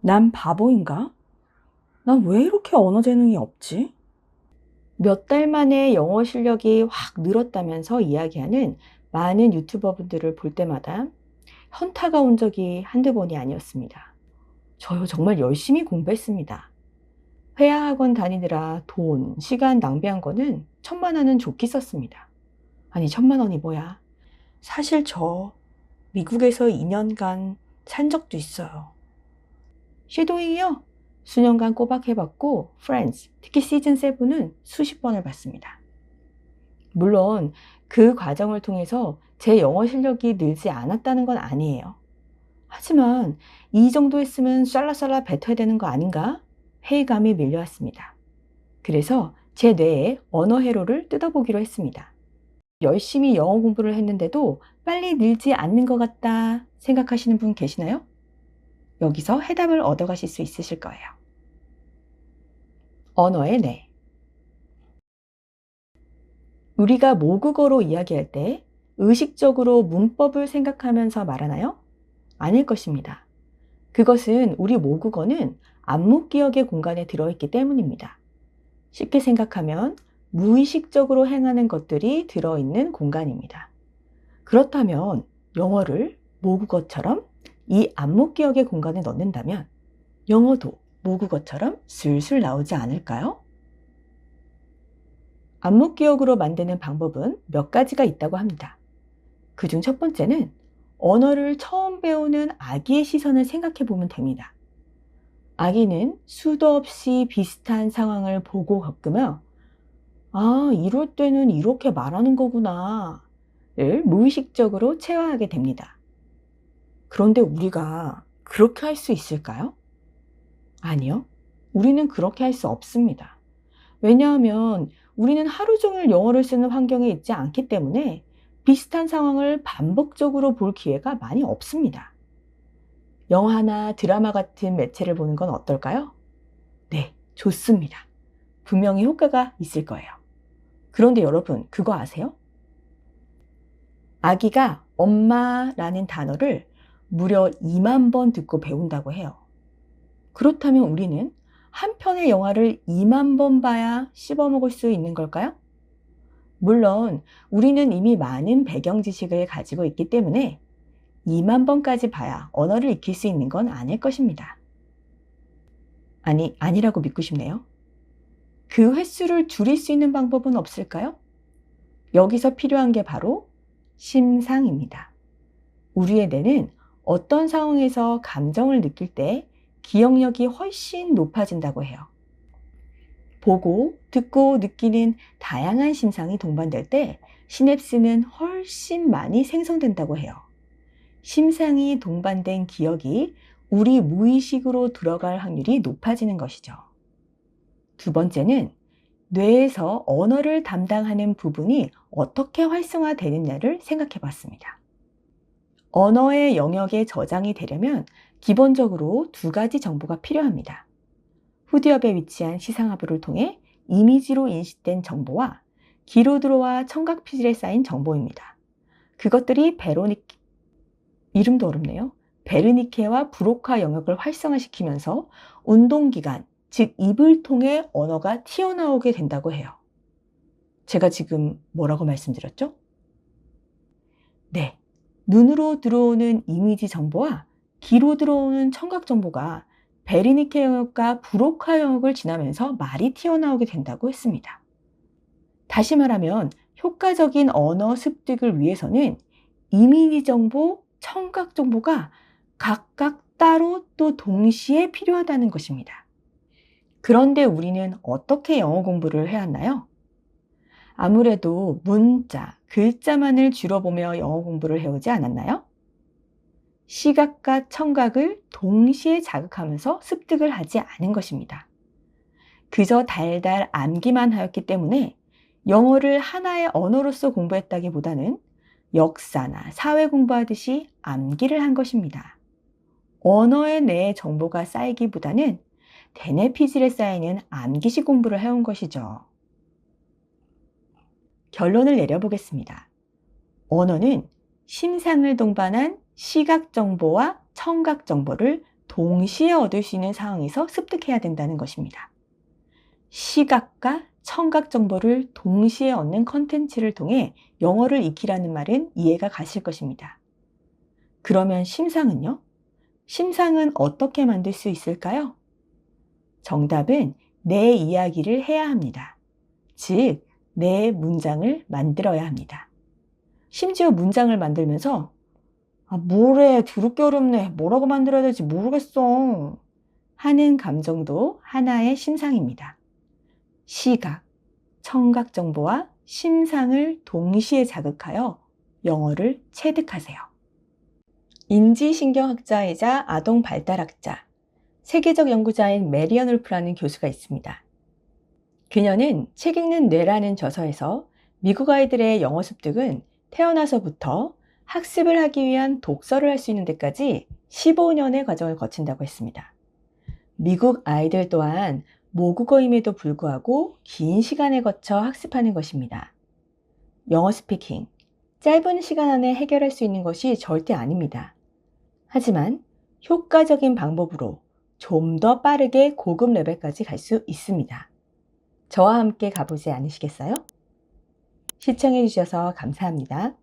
난 바보인가? 난 왜 이렇게 언어 재능이 없지? 몇 달 만에 영어 실력이 확 늘었다면서 이야기하는 많은 유튜버분들을 볼 때마다 현타가 온 적이 한두 번이 아니었습니다. 저요 정말 열심히 공부했습니다. 회화 학원 다니느라 돈, 시간 낭비한 거는 천만 원은 좋게 썼습니다. 아니 천만 원이 뭐야? 사실 저 미국에서 2년간 산 적도 있어요. 쉐도잉이요? 수년간 꼬박 해봤고 프렌즈, 특히 시즌 7은 수십 번을 봤습니다. 물론 그 과정을 통해서 제 영어 실력이 늘지 않았다는 건 아니에요. 하지만 이 정도 했으면 쌀라쌀라 뱉어야 되는 거 아닌가? 회의감이 밀려왔습니다. 그래서 제 뇌에 언어 회로를 뜯어보기로 했습니다. 열심히 영어 공부를 했는데도 빨리 늘지 않는 것 같다 생각하시는 분 계시나요? 여기서 해답을 얻어가실 수 있으실 거예요. 언어의 뇌. 우리가 모국어로 이야기할 때 의식적으로 문법을 생각하면서 말하나요? 아닐 것입니다. 그것은 우리 모국어는 암묵기억의 공간에 들어있기 때문입니다. 쉽게 생각하면 무의식적으로 행하는 것들이 들어있는 공간입니다. 그렇다면 영어를 모국어처럼 이 암묵기억의 공간에 넣는다면 영어도 모국어처럼 술술 나오지 않을까요? 암묵기억으로 만드는 방법은 몇 가지가 있다고 합니다. 그 중 첫 번째는 언어를 처음 배우는 아기의 시선을 생각해 보면 됩니다. 아기는 수도 없이 비슷한 상황을 보고 겪으며 아, 이럴 때는 이렇게 말하는 거구나. 를 무의식적으로 체화하게 됩니다. 그런데 우리가 그렇게 할 수 있을까요? 아니요. 우리는 그렇게 할 수 없습니다. 왜냐하면 우리는 하루 종일 영어를 쓰는 환경에 있지 않기 때문에 비슷한 상황을 반복적으로 볼 기회가 많이 없습니다. 영화나 드라마 같은 매체를 보는 건 어떨까요? 네, 좋습니다. 분명히 효과가 있을 거예요. 그런데 여러분, 그거 아세요? 아기가 엄마라는 단어를 무려 2만 번 듣고 배운다고 해요. 그렇다면 우리는 한 편의 영화를 2만 번 봐야 씹어먹을 수 있는 걸까요? 물론 우리는 이미 많은 배경 지식을 가지고 있기 때문에 2만 번까지 봐야 언어를 익힐 수 있는 건 아닐 것입니다. 아니, 아니라고 믿고 싶네요. 그 횟수를 줄일 수 있는 방법은 없을까요? 여기서 필요한 게 바로 심상입니다. 우리의 뇌는 어떤 상황에서 감정을 느낄 때 기억력이 훨씬 높아진다고 해요. 보고, 듣고, 느끼는 다양한 심상이 동반될 때 시냅스는 훨씬 많이 생성된다고 해요. 심상이 동반된 기억이 우리 무의식으로 들어갈 확률이 높아지는 것이죠. 두 번째는 뇌에서 언어를 담당하는 부분이 어떻게 활성화되느냐를 생각해 봤습니다. 언어의 영역에 저장이 되려면 기본적으로 두 가지 정보가 필요합니다. 후디업에 위치한 시상하부를 통해 이미지로 인식된 정보와 기로 들어와 청각 피질에 쌓인 정보입니다. 그것들이 베로니 이름도 어렵네요. 베르니케와 브로카 영역을 활성화시키면서 운동기관, 즉 입을 통해 언어가 튀어나오게 된다고 해요. 제가 지금 뭐라고 말씀드렸죠? 네. 눈으로 들어오는 이미지 정보와 귀로 들어오는 청각 정보가 베르니케 영역과 브로카 영역을 지나면서 말이 튀어나오게 된다고 했습니다. 다시 말하면 효과적인 언어 습득을 위해서는 이미지 정보, 청각 정보가 각각 따로 또 동시에 필요하다는 것입니다. 그런데 우리는 어떻게 영어 공부를 해왔나요? 아무래도 문자, 글자만을 주로 보며 영어 공부를 해오지 않았나요? 시각과 청각을 동시에 자극하면서 습득을 하지 않은 것입니다. 그저 달달 암기만 하였기 때문에 영어를 하나의 언어로서 공부했다기보다는 역사나 사회 공부하듯이 암기를 한 것입니다. 언어에 내 정보가 쌓이기보다는 대뇌 피질에 쌓이는 암기식 공부를 해온 것이죠. 결론을 내려보겠습니다. 언어는 심상을 동반한 시각 정보와 청각 정보를 동시에 얻을 수 있는 상황에서 습득해야 된다는 것입니다. 시각과 청각 정보를 동시에 얻는 컨텐츠를 통해 영어를 익히라는 말은 이해가 가실 것입니다. 그러면 심상은요? 심상은 어떻게 만들 수 있을까요? 정답은 내 이야기를 해야 합니다. 즉, 내 문장을 만들어야 합니다. 심지어 문장을 만들면서 아, 뭐래, 더럽게 어렵네. 뭐라고 만들어야 될지 모르겠어. 하는 감정도 하나의 심상입니다. 시각, 청각 정보와 심상을 동시에 자극하여 영어를 체득하세요. 인지신경학자이자 아동 발달학자, 세계적 연구자인 메리언 울프라는 교수가 있습니다. 그녀는 책 읽는 뇌라는 저서에서 미국 아이들의 영어 습득은 태어나서부터 학습을 하기 위한 독서를 할 수 있는 데까지 15년의 과정을 거친다고 했습니다. 미국 아이들 또한 모국어임에도 불구하고 긴 시간에 거쳐 학습하는 것입니다. 영어 스피킹, 짧은 시간 안에 해결할 수 있는 것이 절대 아닙니다. 하지만 효과적인 방법으로 좀 더 빠르게 고급 레벨까지 갈 수 있습니다. 저와 함께 가보지 않으시겠어요? 시청해주셔서 감사합니다.